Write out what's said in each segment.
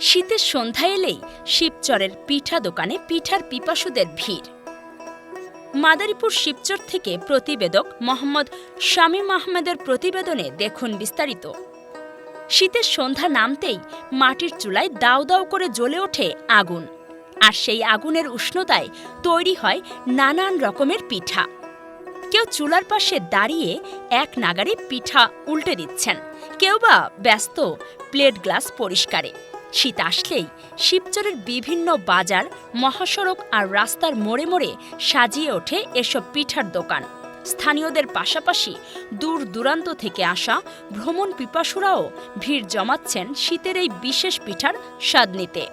শীতের সন্ধ্যা এলেই শিবচরের পিঠা দোকানে পিঠার পিপাসুদের ভিড়। মাদারীপুর শিবচর থেকে প্রতিবেদক মোহাম্মদ শামীম আহমেদের প্রতিবেদনে দেখুন বিস্তারিত। শীতের সন্ধ্যা নামতেই মাটির চুলায় দাউ দাউ করে জ্বলে ওঠে আগুন। আর সেই আগুনের উষ্ণতায় তৈরি হয় নানান রকমের পিঠা। কেউ চুলার পাশে দাঁড়িয়ে এক নাগারে পিঠা উল্টে দিচ্ছেন। কেউ বা ব্যস্ত প্লেট গ্লাস পরিষ্কারে। শীত আসলেই শিবচরের বিভিন্ন বাজার, মহাসড়ক আর রাস্তার মোড়ে মোড়ে সাজিয়ে ওঠে এসব পিঠার দোকান। স্থানীয়দের পাশাপাশি দূর দূরান্ত থেকে আসা ভ্রমণ পিপাসুরাও ভিড় জমাচ্ছেন শীতের এই বিশেষ পিঠার স্বাদ নিতে।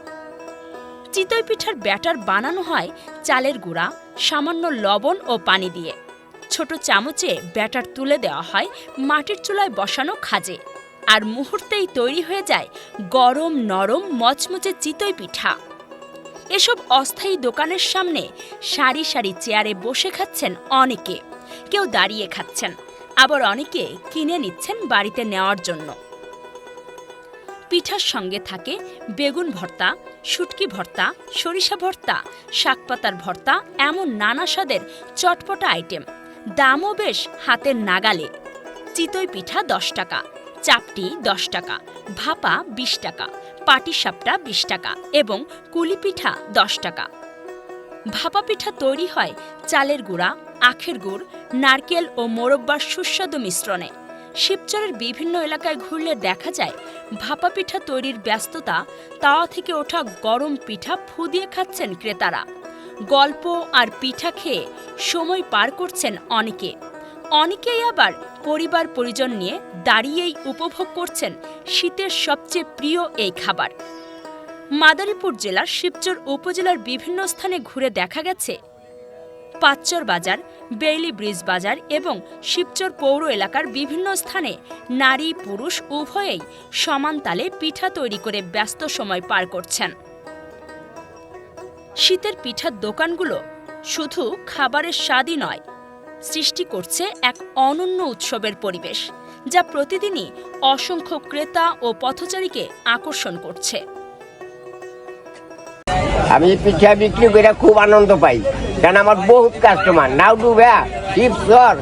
চিতই পিঠার ব্যাটার বানানো হয় চালের গুঁড়া, সামান্য লবণ ও পানি দিয়ে। ছোট চামচে ব্যাটার তুলে দেওয়া হয় মাটির চুলায় বসানো খাজে। আর মুহূর্তেই তৈরি হয়ে যায় গরম, নরম, মচমচে চিতই পিঠা। এসব অস্থায়ী দোকানের সামনে সারি সারি চেয়ারে বসে খাচ্ছেন অনেকে। কেউ দাঁড়িয়ে খাচ্ছেন, আবার অনেকে কিনে নিচ্ছেন বাড়িতে নেওয়ার জন্য। পিঠার সঙ্গে থাকে বেগুন ভর্তা, শুটকি ভর্তা, সরিষা ভর্তা শাকপাতার ভর্তা, এমন নানা স্বাদের চটপটা আইটেম। দামও বেশ হাতের নাগালে। চিতই পিঠা দশ টাকা। চাপটি দশ টাকা, ভাপা বিশ টাকা, পাটিসাপটা বিশ টাকা এবং কুলি পিঠা দশ টাকা। ভাপা পিঠা তৈরি হয় চালের গুঁড়া, আখের গুড়, নারকেল ও মোরব্বার সুস্বাদু মিশ্রণে। শিবচরের বিভিন্ন এলাকায় ঘুরলে দেখা যায় ভাপা পিঠা তৈরির ব্যস্ততা, তাওয়া থেকে ওঠা গরম পিঠা ফু দিয়ে খাচ্ছেন ক্রেতারা। গল্প আর পিঠা খেয়ে সময় পার করছেন অনেকে। অনেকেই আবার পরিবার পরিজন নিয়ে দাঁড়িয়েই উপভোগ করছেন শীতের সবচেয়ে প্রিয় এই খাবার। মাদারীপুর জেলার শিবচর উপজেলার বিভিন্ন স্থানে ঘুরে দেখা গেছে পাচ্চর বাজার, বেইলি ব্রিজ বাজার এবং শিবচর পৌর এলাকার বিভিন্ন স্থানে নারী, পুরুষ উভয়েই সমান তালে পিঠা তৈরি করে ব্যস্ত সময় পার করছেন। শীতের পিঠার দোকানগুলো শুধু খাবারের স্বাদই নয় সৃষ্টি করছে এক অনন্য উৎসবের পরিবেশ, যা প্রতিদিনই অসংখ্য ক্রেতা ও পথচারীকে আকর্ষণ করছে। আমি পিঠা বিক্রি করে খুব আনন্দ পাই, কারণ আমার বহুত কাস্টমার নাউডুবা শিবচর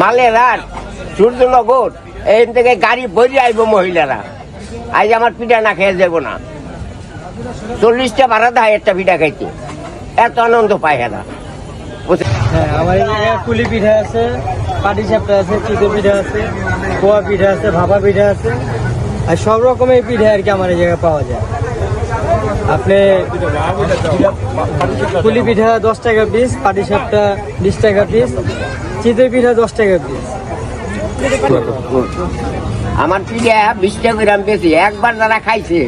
মালেরহাট সূর্যনগর এই থেকে গাড়ি ভরি আইব মহিলারা। আজ আমার পিঠা না খেয়ে যাব না। চল্লিশটা ভাড়া দেয় একটা পিঠা খাইতে। এত আনন্দ পায় এরা হ্যাঁ আমার জায়গায় কুলি পিঠা আছে, পাটি সাপটা আছে চিতই পিঠা আছে, পোয়া পিঠা আছে, ভাপা পিঠা আছে, আর সব রকমের পিঠা আর কি আমার এই জায়গায় পাওয়া যায়। আপনি কুলি পিঠা দশ টাকা পিস পাটি সাপটা বিশ টাকা পিস চিতই পিঠা দশ টাকা পিস আমার পিঠা বিশ টাকা গ্রাম বেশি, একবার যারা খাইছে,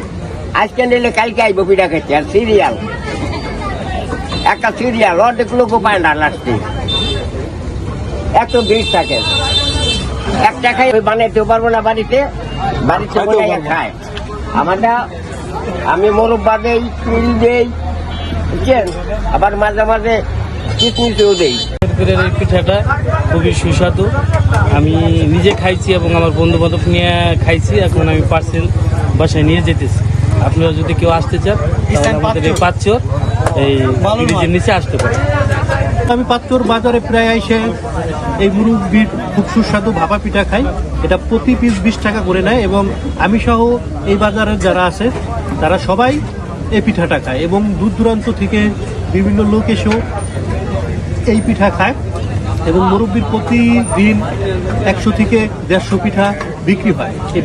আজকে নিলে কালকে আইব পিঠা খাইছে আর সিরিয়াল একটা সিরিয়াল অর্ধেক লোকও পায় না লাস্টে এত ভিড় থাকে। একটা খাই ওই বানাইতেও পারব না বাড়িতে। বাড়িতে বানাইয়া খায়। আমারটা আমি মোরব্বা দেই তিল দেই বুঝছেন? আবার মাঝে মাঝে কিশমিশও দেই। এই পিঠাটা খুবই সুস্বাদু। আমি নিজে খাইছি এবং আমার বন্ধু বান্ধব নিয়ে খাইছি। এখন আমি পার্সেল বাসায় নিয়ে যেতেছি। আপনারা যদি কেউ আসতে চান তাহলে আমাদের এই পাঁচচর এই ব্রিজের নিচে আসতে পারেন আমি পাত্তর বাজারে প্রায় এসে এই মুরব্বির খুব সুস্বাদু ভাপা পিঠা খাই। এটা প্রতি পিস বিশ টাকা করে নেয় এবং আমি সহ এই বাজারের যারা আছে তারা সবাই এই পিঠাটা খায় এবং দূর দূরান্ত থেকে বিভিন্ন লোক এসেও এই পিঠা খায় এবং মুরব্বির প্রতিদিন একশো থেকে দেড়শো পিঠা বিক্রি হয়। এই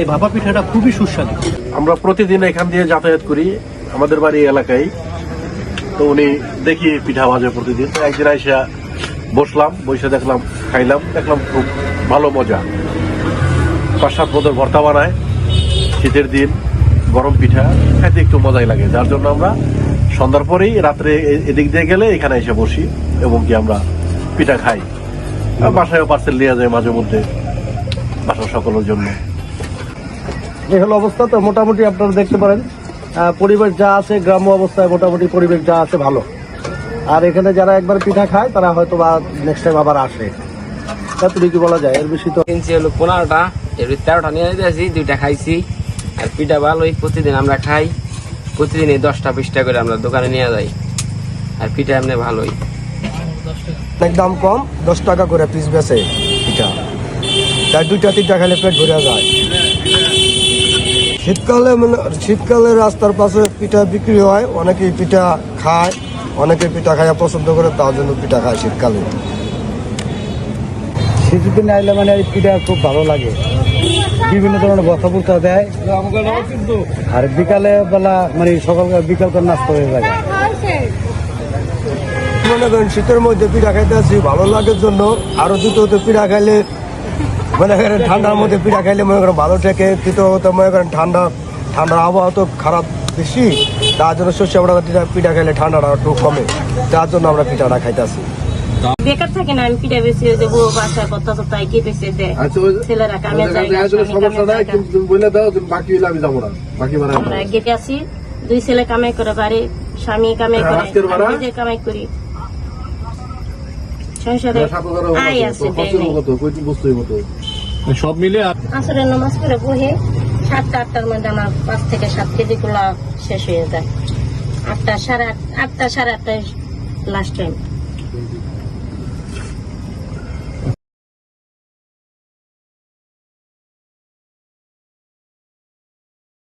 এই ভাপা পিঠাটা খুবই সুস্বাদু। আমরা প্রতিদিন এখান দিয়ে যাতায়াত করি আমাদের বাড়ি এলাকায়। তো উনি দেখি পিঠা ভাজে প্রতিদিন। একদিন আইসা বসলাম বসে দেখলাম, খাইলাম, দেখলাম খুব ভালো মজা। সাত পদের ভর্তা বানায়, শীতের দিন গরম পিঠা খাইতে একটু মজাই লাগে। যার জন্য আমরা সন্ধ্যার পরেই রাত্রে এদিক দিয়ে গেলে এখানে এসে বসি এবং কি আমরা পিঠা খাই। বাসায়ও পার্সেল নিয়ে যায় মাঝে মধ্যে, বাসার সকলের জন্য। এই হলো অবস্থা। তো মোটামুটি আপনারা দেখতে পারেন। পরিবেশ যা আছে গ্রাম্য অবস্থায় মোটামুটি পরিবেশ যা আছে ভালো। আর এখানে যারা একবার পিঠা খায় তারা হয়তো বা নেক্সট টাইম আবার আসে। তুমি কি বলা যায়? এর বেশি তো কিনছি হলো পনেরোটা এর তেরোটা নিয়ে যেতেছি দুইটা খাইছি। আর পিঠা ভালোই প্রতিদিন আমরা খাই। প্রতিদিনই দশটা বিশটা করে আমরা দোকানে নিয়ে যাই। আর পিঠা এমনি ভালোই। অনেক দাম কম দশ টাকা করে পিস বেচে পিঠা। তাই দুইটা তিনটা খেলে পেট ভরে যায়। শীতকালে মানে শীতকালে রাস্তার পাশে পিঠা বিক্রি হয় অনেকেই পিঠা খায় অনেকে পিঠা খায় পছন্দ করে তার জন্য পিঠা খায় শীতকালে। শীতের দিনে আইলে মানে এই পিঠা খুব ভালো লাগে। বিভিন্ন ধরনের বসা বুসা দেয়। আর বিকালে বেলা মানে সকাল বিকাল করে নাস্তা হয়ে যায়। মনে করেন শীতের মধ্যে পিঠা খাইতে আসি ভালো লাগার জন্য। আরও দ্বিতীয়ত পিঠা খাইলে মনে করেন ঠান্ডার মধ্যে পিঠা খাইলে মনে করেন ভালো থাকে তৃতীয়ত মনে করেন ঠান্ডা ঠান্ডার আবহাওয়া তো খারাপ বেশি। তার জন্য শস্য আমরা পিঠা খাইলে ঠান্ডাটা একটু কমে। তার জন্য আমরা পিঠাটা খাইতেছি। বেকার থাকে না আমি পিঠা বেশি দেবো বাসা কত তাই কে বেশি দেয়? ছেলেরা কামে যায় কামে যায়। না। তুমি বলে দাও বাকি হইলে আমি যাব না। বাকি আমরা গেটে আছি দুই ছেলে কামাই করে বাড়ি স্বামী কামাই করে আজকের ভাড়া? নিজে কামাই করি। সংসারে আয় আছে সব মিলে আসরের নামাজ করে বহে সাতটা, আটটার মধ্যে আমার পাঁচ থেকে সাত কেজি গুলা শেষ হয়ে যায়। আটটা সাড়ে আট আটটা সাড়ে আটটায় লাস্ট টাইম